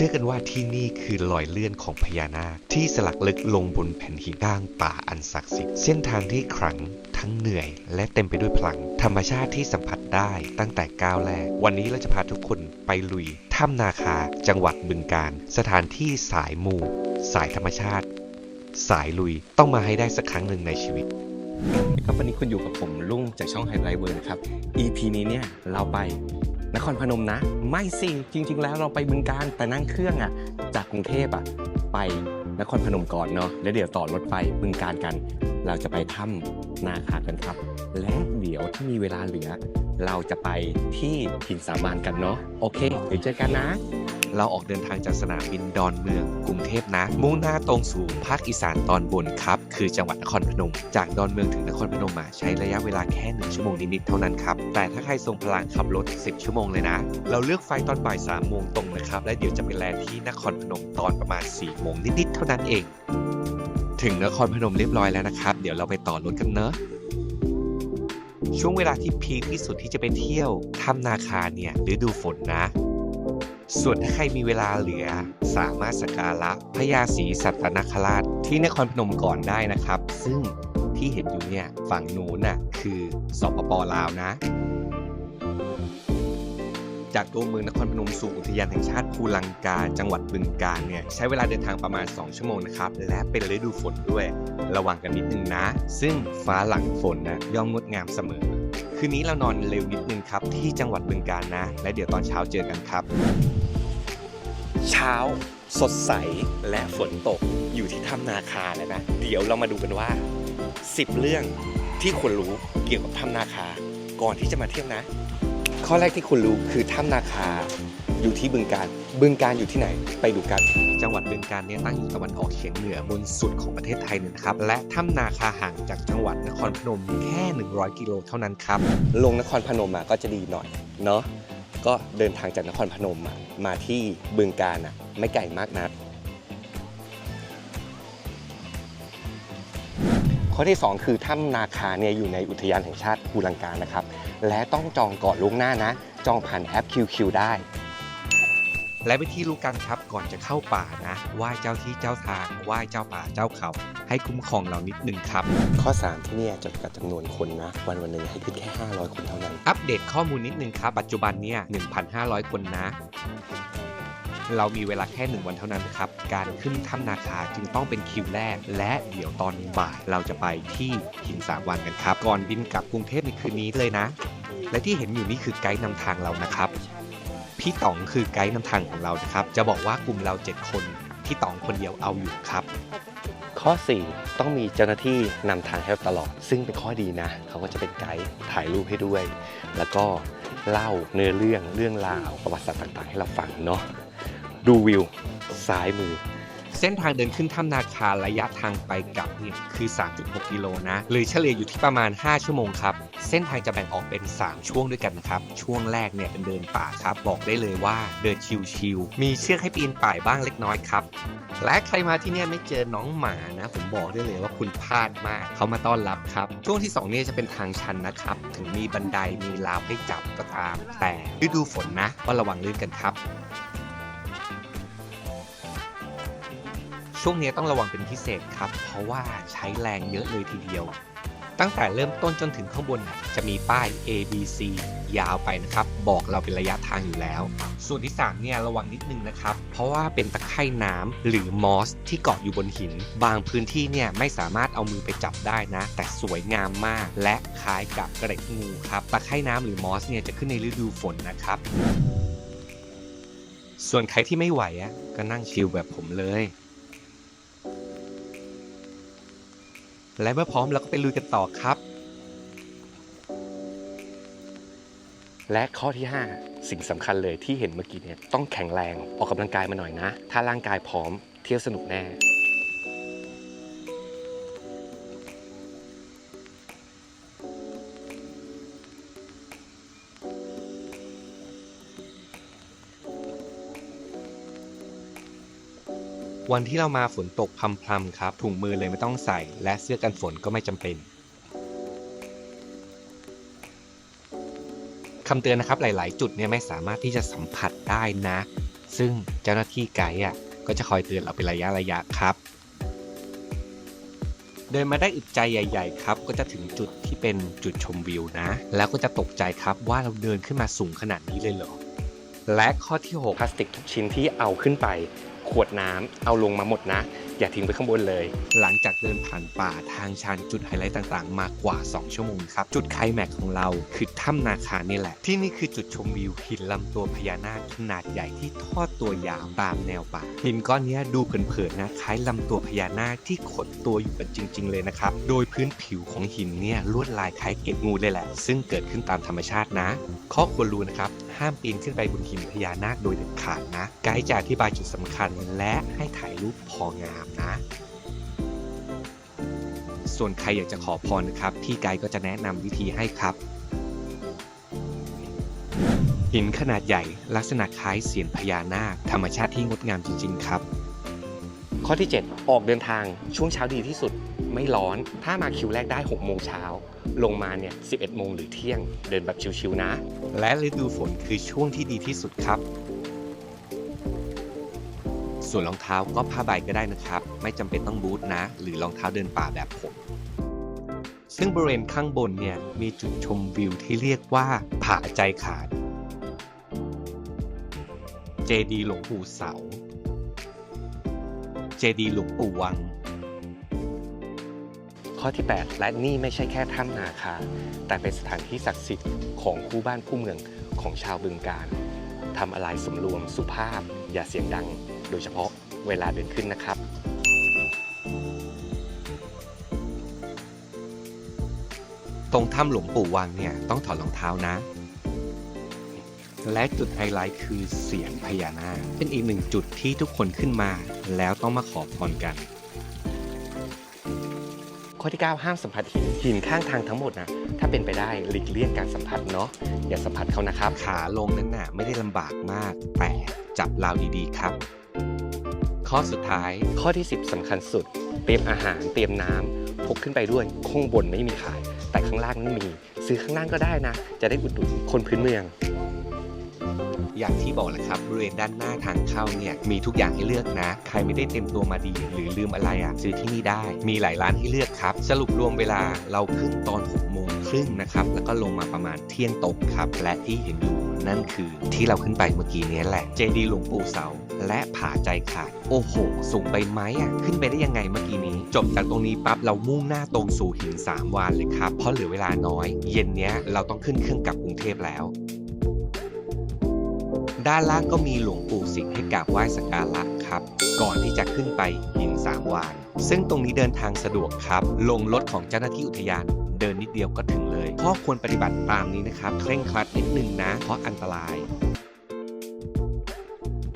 ชื่อกันว่าที่นี่คือรอยเลื่อนของพญานาคที่สลักลึกลงบนแผ่นหินกลางป่าอันศักดิ์สิทธิ์เส้นทางที่ขลังทั้งเหนื่อย และเต็มไปด้วยพลัง ธรรมชาติที่สัมผัสได้ตั้งแต่ก้าวแรก วันนี้เราจะพาทุกคนไปลุยถ้ำนาคา จังหวัดบึงกาฬสถานที่สายมูสายธรรมชาติ สายลุยต้องมาให้ได้สักครั้งหนึ่งในชีวิตครับวันนี้คุณอยู่กับผมลุงจากช่องไฮไลท์เวิร์นะครับ EP นี้เนี่ยเราไป นครพนมนะ ไม่สิจริง ๆ แล้วเราไปบึงการแต่นั่งเครื่องอะจากกรุงเทพอะไปนครพนมก่อนเนาะแล้วเดี๋ยวต่อรถไปบึงการกัน เราจะไปถ้ำนาคากันครับ และเดี๋ยวถ้ามีเวลาเหลือ เราจะไปที่หินสามานกันเนาะโอเคเดี๋ยวเจอกันนะ เราออกเดินทางจากสนามบินดอนเมือง กรุงเทพนะ มุ่งหน้าตรงสู่ภาคอีสานตอนบนครับ คือจังหวัดนครพนม จากดอนเมืองถึงนครพนมมาใช้ระยะเวลาแค่หนึ่งชั่วโมงนิดๆเท่านั้นครับ แต่ถ้าใครทรงพลังขับรถ 10 ชั่วโมงเลยนะ เราเลือกไฟล์ตอนบ่าย3โมงตรงนะครับ และเดี๋ยวจะไปแลนที่นครพนมตอนประมาณ4โมงนิดๆเท่านั้นเอง ถึงนครพนมเรียบร้อยแล้วนะครับ เดี๋ยวเราไปต่อรถกันเนอะช่วงเวลาที่พีคที่สุดที่จะไปเที่ยวถ้ำนาคาเนี่ยฤดูฝนนะ ส่วนถ้าใครมีเวลาเหลือ สามารถสักการะพญาศรีสัตนคราชที่นครพนมก่อนได้นะครับ ซึ่งที่เห็นอยู่เนี่ยฝั่งนู้นน่ะคือสปปลาวนะ จากตัวเมืองนครพนมสู่อุทยานแห่งชาติภูลังกา จังหวัดบึงกาฬเนี่ยใช้เวลาเดินทางประมาณ 2 ชั่วโมงนะครับ และเป็นฤดูฝนด้วย ระวังกันนิดนึงนะ ซึ่งฟ้าหลังฝนนะย่อมงดงามเสมอ คืนนี้เรานอนเร็วนิดนึงครับ ที่จังหวัดบึงกาฬนะ และเดี๋ยวตอนเช้าเจอกันครับ เช้าสดใสและฝนตกอยู่ที่ถ้ำนาคาแล้วนะ เดี๋ยวเรามาดูกันว่า 10 เรื่องที่ควรรู้เกี่ยวกับถ้ำนาคา ก่อนที่จะมาเที่ยวนะ ข้อแรกที่คุณรู้คือถ้ำนาคา อยู่ที่บึงการ บึงการอยู่ที่ไหน ไปดูกัน จังหวัดบึงการเนี่ยตั้งอยู่ตะวันออกเฉียงเหนือบนสุดของประเทศไทยนี่ยนะครับ และถ้ำนาคาห่างจากจังหวัดนครพนมแค่ 100 กิโลเท่านั้นครับ ลงนครพนมมาก็จะดีหน่อยเนาะ ก็เดินทางจากนครพนมมามาที่บึงการอะไม่ไกลมากนักข้อที่ 2 คือถ้ำนาคาเนี่ยอยู่ในอุทยานแห่งชาติภูลังกานะครับ และต้องจองก่อนล่วงหน้านะ จองผ่านแอป QQ ได้ และวิธีรู้กันครับก่อนจะเข้าป่านะไหว้เจ้าที่เจ้าทางไหว้เจ้าป่าเจ้าเขา ให้คุ้มครองเรานิดนึงครับ ข้อ 3 ที่เนี่ยจำกัดจำนวนคนนะ วันวันหนึ่งให้ขึ้นแค่ 500 คนเท่านั้น อัปเดตข้อมูลนิดนึงครับ ปัจจุบันเนี่ย1,500 คนนะ เรามีเวลาแค่1วันเท่านั้นนะครับ การขึ้นถ้ำนาคาจึงต้องเป็นคิวแรก และเดี๋ยวตอนบ่ายเราจะไปที่หินสามวันกันครับ ก่อนบินกลับกรุงเทพในคืนนี้เลยนะ และที่เห็นอยู่นี่คือไกด์นำทางเรานะครับ พี่ต๋องคือไกด์นำทางของเรานะครับ จะบอกว่ากลุ่มเรา 7 คนพี่ต๋องคนเดียวเอาอยู่ครับ ข้อ 4 ต้องมีเจ้าหน้าที่นำทางให้เราตลอด ซึ่งเป็นข้อดีนะ เขาก็จะเป็นไกด์ถ่ายรูปให้ด้วย แล้วก็เล่าเนื้อเรื่องเรื่องราวประวัติศาสตร์ต่างๆ ให้เราฟังเนาะดูวิวซ้ายมือ เส้นทางเดินขึ้นถ้ำนาคาระยะทางไปกลับเนี่ยคือ 3.6 กิโลนะหรือเฉลี่ยอยู่ที่ประมาณ 5 ชั่วโมงครับ เส้นทางจะแบ่งออกเป็น 3 ช่วงด้วยกันนะครับ ช่วงแรกเนี่ยเป็นเดินป่าครับ บอกได้เลยว่าเดินชิวๆมีเชือกให้ปีนป่ายบ้างเล็กน้อยครับและใครมาที่เนี่ยไม่เจอน้องหมานะ ผมบอกได้เลยว่าคุณพลาดมากเขามาต้อนรับครับ ช่วงที่2เนี่ยจะเป็นทางชันนะครับ ถึงมีบันไดมีราวให้จับก็ตาม แต่ฤดูฝนนะก็ระวังลื่นกันครับ ช่วงนี้ต้องระวังเป็นพิเศษครับ เพราะว่าใช้แรงเยอะเลยทีเดียว ตั้งแต่เริ่มต้นจนถึงข้างบนจะมีป้าย A B C ยาวไปนะครับ บอกเราเป็นระยะทางอยู่แล้ว ส่วนที่3เนี่ยระวังนิดนึงนะครับ เพราะว่าเป็นตะไคร่น้ำหรือมอสที่เกาะอยู่บนหิน บางพื้นที่เนี่ยไม่สามารถเอามือไปจับได้นะ แต่สวยงามมาก และคล้ายกับกร็ดงูครับ ตะไคร่น้ำหรือมอสเนี่ยจะขึ้นในฤดูฝนนะครับ ส่วนใครที่ไม่ไหวอะก็นั่งชิลแบบผมเลย และเมื่อพร้อมเราก็ไปลุยกันต่อครับ และข้อที่ 5 สิ่งสำคัญเลยที่เห็นเมื่อกี้เนี่ยต้องแข็งแรงออกกำลังกายมาหน่อยนะ ถ้าร่างกายพร้อมเที่ยวสนุกแน่ วันที่เรามาฝนตกพรำๆครับ ถุงมือเลยไม่ต้องใส่ และเสื้อกันฝนก็ไม่จำเป็นคำเตือนนะครับหลาย ๆ จุดเนี่ยไม่สามารถที่จะสัมผัสได้นะ ซึ่งเจ้าหน้าที่ไกด์อะก็จะคอยเตือนเราเป็นระยะระยะครับ เดินมาได้อึดใจใหญ่ ๆ ครับ ก็จะถึงจุดที่เป็นจุดชมวิวนะ แล้วก็จะตกใจครับว่าเราเดินขึ้นมาสูงขนาดนี้เลยเหรอและข้อที่ 6 พลาสติกทุกชิ้นที่เอาขึ้นไป ขวดน้ำเอาลงมาหมดนะ อย่าทิ้งไปข้างบนเลย หลังจากเดินผ่านป่าทางชันจุดไฮไลท์ต่างๆ มากว่า 2 ชั่วโมงครับ จุดไคลแม็กของเราคือถ้ำนาคานี่แหละ ที่นี่คือจุดชมวิวหินลำตัวพญานาคขนาดใหญ่ที่ทอดตัวยาวตามแนวป่าหินก้อนนี้ดูเผินๆนะคล้ายลำตัวพญานาคที่ขดตัวอยู่กันจริง ๆ เลยนะครับโดยพื้นผิวของหินเนี่ยลวดลายคล้ายเกล็ดงูเลยแหละ ซึ่งเกิดขึ้นตามธรรมชาตินะข้อควรรู้นะครับ ห้ามปีนขึ้นไปบนหินพญานาคโดยเด็ดขาดนะ ไกด์จะอธิบายจุดสำคัญและให้ถ่ายรูปพองามนะ ส่วนใครอยากจะขอพรนะครับ พี่ไกด์ก็จะแนะนำวิธีให้ครับ หินขนาดใหญ่ลักษณะคล้ายเสียนพญานาค ธรรมชาติที่งดงามจริง ๆ ครับ ข้อที่ 7 ออกเดินทางช่วงเช้าดีที่สุดไม่ร้อน ถ้ามาคิวแรกได้ 6 โมงเช้า ลงมาเนี่ย 11 โมงหรือเที่ยง เดินแบบชิวๆนะ และฤดูฝนคือช่วงที่ดีที่สุดครับ ส่วนรองเท้าก็ผ้าใบก็ได้นะครับ ไม่จำเป็นต้องบูทนะ หรือรองเท้าเดินป่าแบบผม ซึ่งบริเวณข้างบนเนี่ยมีจุดชมวิวที่เรียกว่าผาใจขาด เจดีหลวงปู่เสา เจดีหลวงปู่วัง ข้อที่ 8 และนี่ไม่ใช่แค่ถ้ำนาคา แต่เป็นสถานที่ศักดิ์สิทธิ์ของคู่บ้านคู่เมืองของชาวบึงการทำอะไรสมรวมสุภาพ อย่าเสียงดัง โดยเฉพาะเวลาเดินขึ้นนะครับตรงถ้ำหลวงปู่วังเนี่ยต้องถอดรองเท้านะ และจุดไฮไลท์คือเสียงพญานาคเป็นอีกหนึ่งจุดที่ทุกคนขึ้นมา แล้วต้องมาขอพรกัน ข้อที่ 9 ห้ามสัมผัสหินหินข้างทางทั้งหมดนะถ้าเป็นไปได้หลีกเลี่ยงการสัมผัสเนาะอย่าสัมผัสเขานะครับ ขาลงนั้นน่ะไม่ได้ลำบากมาก แต่จับราวดีๆครับ ข้อสุดท้ายข้อที่ 10สำคัญสุด เตรียมอาหารเตรียมน้ำพกขึ้นไปด้วยข้างบนไม่มีขาย แต่ข้างล่างนั้นมี ซื้อข้างล่างก็ได้นะ จะได้อุดหนุนคนพื้นเมือง อย่างที่บอกแหละครับบริเวณด้านหน้าทางเข้าเนี่ยมีทุกอย่างให้เลือกนะ ใครไม่ได้เต็มตัวมาดี หรือลืมอะไรอะซื้อที่นี่ได้ มีหลายร้านให้เลือกครับ สรุปรวมเวลาเราขึ้นตอน6โมงครึ่งนะครับแล้วก็ลงมาประมาณเที่ยงตรงครับ และที่เห็นอยู่นั่นคือที่เราขึ้นไปเมื่อกี้นี้แหละเจดีย์หลวงปู่เสา และผาใจขาด โอ้โห สูงไปไหมอะ ขึ้นไปได้ยังไงเมื่อกี้นี้ จบจากตรงนี้ปั๊บเรามุ่งหน้าตรงสู่หินสามวานเลยครับ เพราะเหลือเวลาน้อย เย็นเนี้ยเราต้องขึ้นเครื่องกลับกรุงเทพแล้ว ด้านล่างก็มีหลวงปู่สิงห์ให้กราบไหว้สักการะครับ ก่อนที่จะขึ้นไปหินสามวาน ซึ่งตรงนี้เดินทางสะดวกครับ ลงรถของเจ้าหน้าที่อุทยานเดินนิดเดียวก็ถึงเลยข้อควรปฏิบัติตามนี้นะครับ เคร่งครัดนิดนึงนะ เพราะอันตราย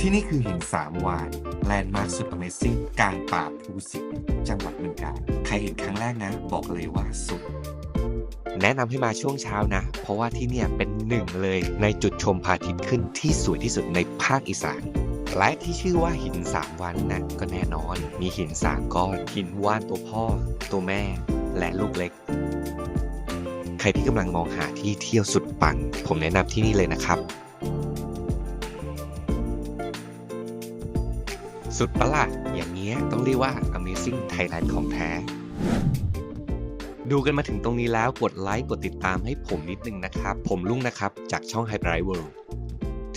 ที่นี่คือหินสามวานแลนด์มาร์คสุด Amazing กลางป่าภูสิงห์จังหวัดบึงกาฬใครเห็นครั้งแรกนะ บอกเลยว่าสุด แนะนำให้มาช่วงเช้านะ เพราะว่าที่เนี่ยเป็นหนึ่งเลยในจุดชมพระอาทิตย์ขึ้นที่สวยที่สุดในภาคอีสานและที่ชื่อว่าหินสามวันนะก็แน่นอน มีหินสามก้อนหินว่านตัวพ่อ ตัวแม่ และลูกเล็ก ใครที่กำลังมองหาที่เที่ยวสุดปังผมแนะนำที่นี่เลยนะครับ สุดประหลาดอย่างเงี้ยต้องเรียกว่า Amazing Thailand ของแท้ ดูกันมาถึงตรงนี้แล้วกดไลค์กดติดตามให้ผมนิดนึงนะครับ ผมลุงนะครับ จากช่อง h y p e r i v e r l d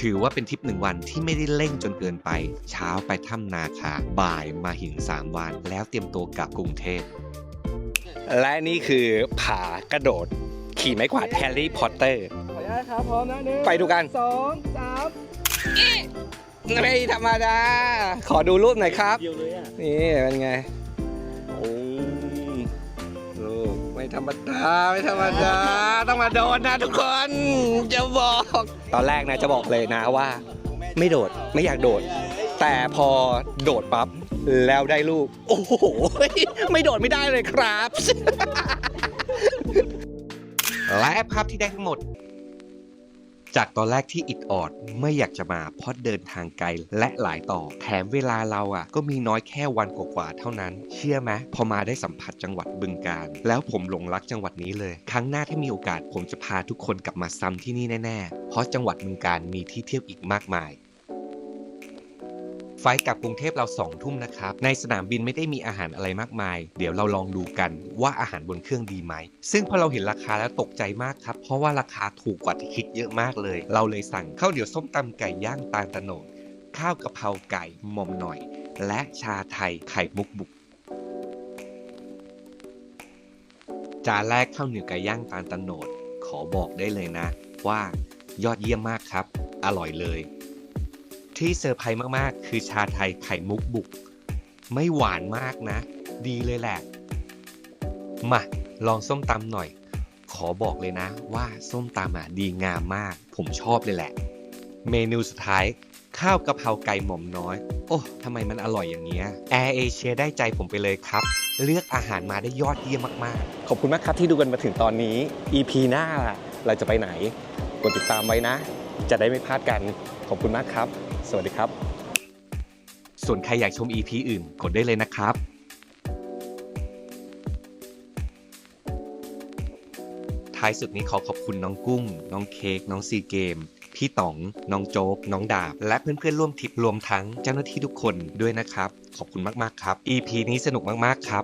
ถือว่าเป็นทริปหนึ่งวันที่ไม่ได้เร่งจนเกินไป เช้าไปถ้ำนาคา บ่ายมาหินสามวัน แล้วเตรียมตัวกลับกรุงเทพ และนี่คือผากระโดด ขี่ไม้กวาดแฮร์รี่พอตเตอร์ ขออนุญาตครับพร้อมนะหนึ่งไปดูกัน สองสามไม่ธรรมดา ขอดูรูปหน่อยครับ เดียวเลยอะ นี่เป็นไง ธรรมดาไม่ธรรมดาต้องมาโดนนะทุกคนจะบอก ตอนแรกนะจะบอกเลยนะว่า ไม่โดดไม่อยากโดด แต่พอโดดปั๊บแล้วได้ลูก โอ้โหไม่โดดไม่ได้เลยครับ และภาพที่ได้ทั้งหมด จากตอนแรกที่อิดออดไม่อยากจะมาเพราะเดินทางไกลและหลายต่อ แถมเวลาเราอะ ก็มีน้อยแค่วันกว่าๆเท่านั้น เชื่อไหมพอมาได้สัมผัสจังหวัดบึงการ แล้วผมหลงรักจังหวัดนี้เลย ครั้งหน้าที่มีโอกาสผมจะพาทุกคนกลับมาซ้ำที่นี่แน่ๆ เพราะจังหวัดบึงการมีที่เที่ยวอีกมากมาย ไฟล์กลับกรุงเทพเราสองทุ่มนะครับ ในสนามบินไม่ได้มีอาหารอะไรมากมาย เดี๋ยวเราลองดูกันว่าอาหารบนเครื่องดีไหม ซึ่งพอเราเห็นราคาแล้วตกใจมากครับ เพราะว่าราคาถูกกว่าที่คิดเยอะมากเลย เราเลยสั่งข้าวเหนียวส้มตำไก่ย่างตาลตะโนดข้าวกะเพราไก่หม่อมหน่อย และชาไทยไข่มุกบุกจานแรกข้าวเหนียวไก่ย่างตาลตะโนดขอบอกได้เลยนะ ว่ายอดเยี่ยมมากครับ อร่อยเลย ที่เซอร์ไพรส์มากๆ คือชาไทยไข่มุกบุก ไม่หวานมากนะ ดีเลยแหละ มาลองส้มตำหน่อย ขอบอกเลยนะว่าส้มตำอะดีงามมาก ผมชอบเลยแหละ เมนูสุดท้ายข้าวกะเพราไก่หม่อมน้อย โอ้ทำไมมันอร่อยอย่างเงี้ยแอร์เอเชียได้ใจผมไปเลยครับ เลือกอาหารมาได้ยอดเยี่ยมมากๆ ขอบคุณมากครับที่ดูกันมาถึงตอนนี้ EP หน้าเราจะไปไหน กดติดตามไว้นะ จะได้ไม่พลาดกัน ขอบคุณมากครับ สวัสดีครับ ส่วนใครอยากชม EP อื่นกดได้เลยนะครับท้ายสุดนี้ขอขอบคุณน้องกุ้ง น้องเค้ก น้องซีเกม พี่ต๋อง น้องโจ๊ก น้องดาบ และเพื่อนๆร่วมทริปรวมทั้งเจ้าหน้าที่ทุกคนด้วยนะครับ ขอบคุณมากๆครับ EP นี้สนุกมากๆครับ